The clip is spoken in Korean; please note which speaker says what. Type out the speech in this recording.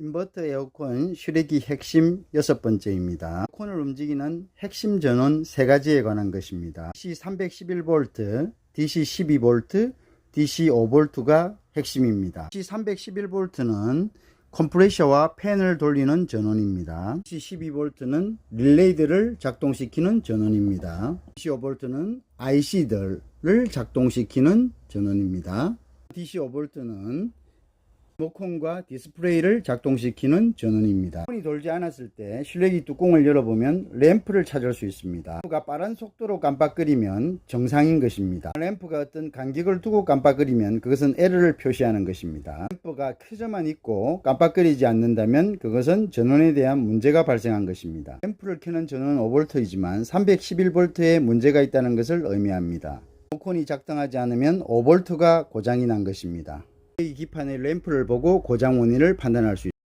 Speaker 1: 인버터 에어컨 슈레기 핵심 여섯 번째입니다. 에어컨을 움직이는 핵심 전원 세 가지에 관한 것입니다. DC 311V, DC 12V, DC 5V가 핵심입니다. DC 311V는 컴프레셔와 팬을 돌리는 전원입니다. DC 12V는 릴레이들을 작동시키는 전원입니다. DC 5V는 IC들을 작동시키는 전원입니다. DC 5V는 리 모컨과 디스플레이를 작동시키는 전원입니다. 폰이 돌지 않았을 때 실내기 뚜껑을 열어보면 램프를 찾을 수 있습니다. 램프가 빠른 속도로 깜빡거리면 정상인 것입니다. 램프가 어떤 간격을 두고 깜빡거리면 그것은 에러를 표시하는 것입니다. 램프가 켜져만 있고 깜빡거리지 않는다면 그것은 전원에 대한 문제가 발생한 것입니다. 램프를 켜는 전원은 5V이지만 311V에 문제가 있다는 것을 의미합니다. 리모컨이 작동하지 않으면 5V가 고장이 난 것입니다. 이 기판의 램프를 보고 고장 원인을 판단할 수 있습니다.